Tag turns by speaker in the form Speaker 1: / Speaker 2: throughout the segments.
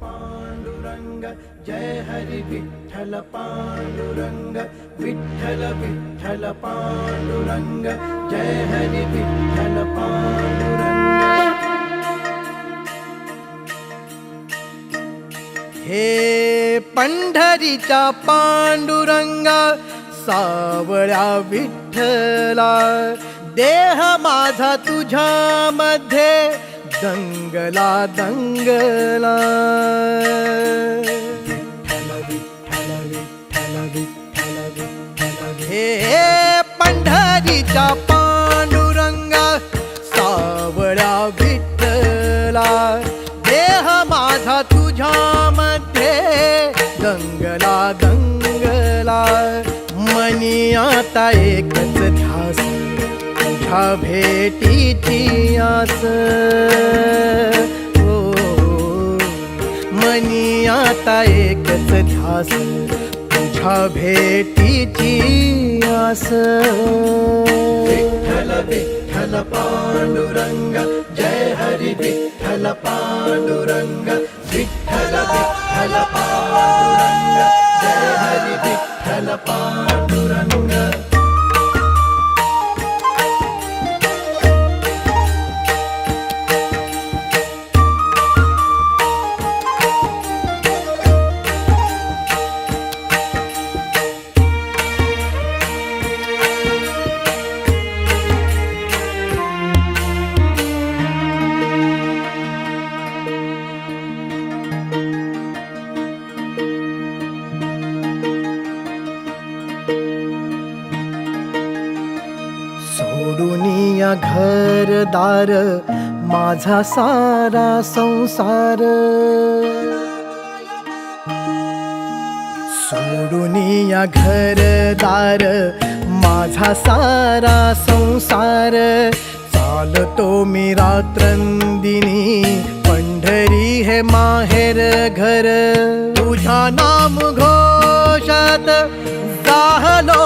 Speaker 1: पांडुरंग जय हरि विठ्ठल पाण्डुरङ्ग विठ्ठल विठ्ठल पाण्डुरङ्ग जय हरि विठ्ठल पांडुरंग। हे पंढरीचा पांडुरंगा सावळ्या विठ्ठला देह माझा तुझ्या मध्ये दंगला दंगला। हे पंढरीचा पांडुरंगा सावळा विठ्ठला। देह माझा तुझ्या मध्ये दंगला दंगला। मनी आता एकच ध्यास तुझ्या भेटीची आस. हो मनी आता एकच ध्यास. तुझ्या भेटीची आस. विठ्ठल विठ्ठल पांडुरंग जय हरी विठ्ठल पांडुरंग विठ्ठल विठ्ठल पांडुरंग जय हरी विठ्ठल पांडुरंग. घरदार माझा सारा संसार. सोडून या घरदार माझा सारा संसार. चालतो मी रात्रंदिनी पंढरी हे माहेर घर. तुझ्या नाम घोषात जाहलो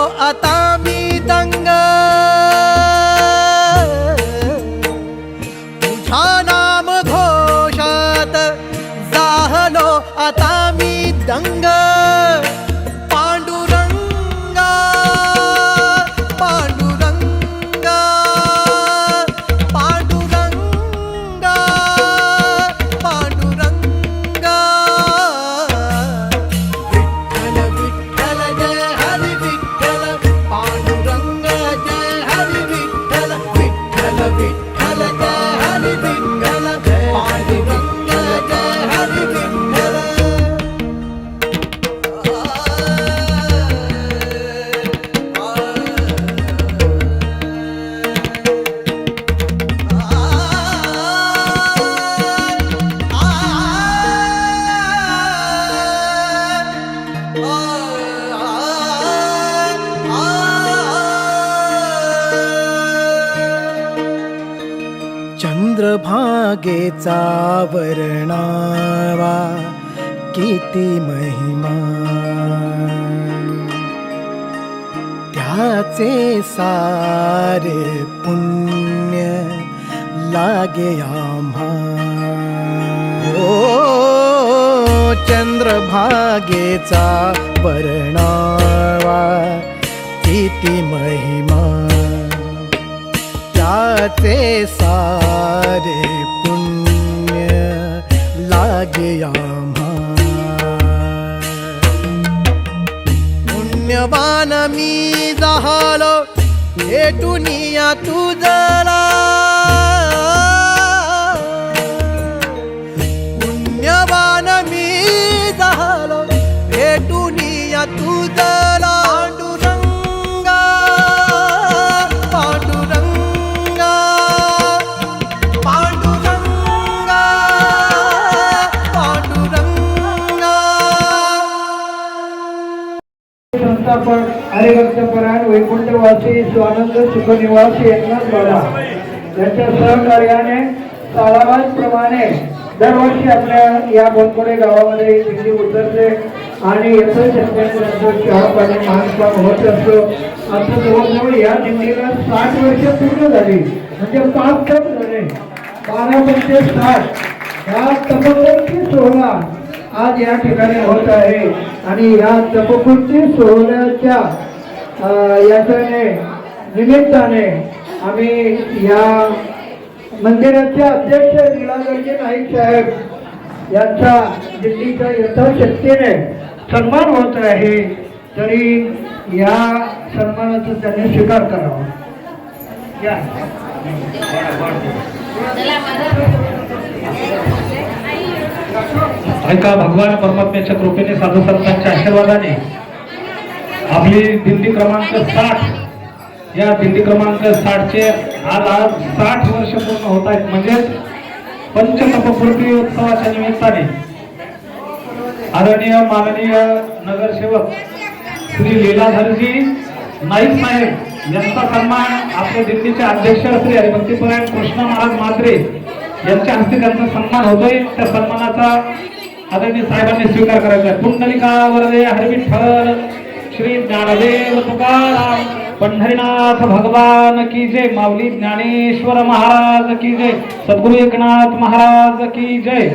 Speaker 1: चंद्रभागेचा वर्णावा किती महिमा. त्याचे सारे पुण्य लागे आम्हा. ओ चंद्रभागेचा वर्णावा किती महिमा. त्याचे सा करे पुण्य लागे आम्हा। पुण्यवान मी झालो भेटून या पुण्यवान
Speaker 2: संस्थापक हरिभक्तपरायण वैकुंठवासी स्वानंद सुखनिवासी एकनाथ बाबा. यांच्या सहकार्याने प्रमाणे दरवर्षी आपल्या या बोलकोडे गावामध्ये ही दिंडी उतरते आणि येतं शेतकऱ्यांचं चहा आणि महासभा होत असतो. आता जवळजवळ या दिंडीला साठ वर्ष पूर्ण झाली. म्हणजे पाच तप झाले. बारा पंचे साठ या तपस्यांची सोहळा आज या ठिकाणी होत आहे आणि या तपपूर्ती सोहळ्याच्या याच्याने निमित्ताने आम्ही या मंदिराचे अध्यक्ष लीलागडचे नाईक साहेब यांचा दिल्लीच्या यथाशक्तीने सन्मान होत आहे तरी या सन्मानाचा त्यांनी स्वीकार करावा. या.
Speaker 3: ऐका भगवान परमात्म्याच्या कृपेने साधू संतांच्या आशीर्वादाने? आपली दिंडी क्रमांक साठ. या दिंडी क्रमांक साठचे आज आज साठ वर्ष पूर्ण होत आहेत. म्हणजेच पंचतपपूर्ती उत्सवाच्या निमित्ताने आदरणीय माननीय नगरसेवक श्री लीलाधरजी नाईक साहेब यांचा सन्मान आपल्या दिल्लीचे अध्यक्ष श्री हरिभक्तीपरायण कृष्ण महाराज म्हात्रे यांच्या हस्ते त्यांचा सन्मान होतोय. त्या सन्मानाचा आदरणीय साहेबांनी स्वीकार करायचा आहे. पुंडलिका वरदे हरविठ्ठल श्री ज्ञानदेव तुकाराम पंढरीनाथ भगवान की जय माऊली ज्ञानेश्वर महाराज की जय सद्गुरु एकनाथ महाराज की जय.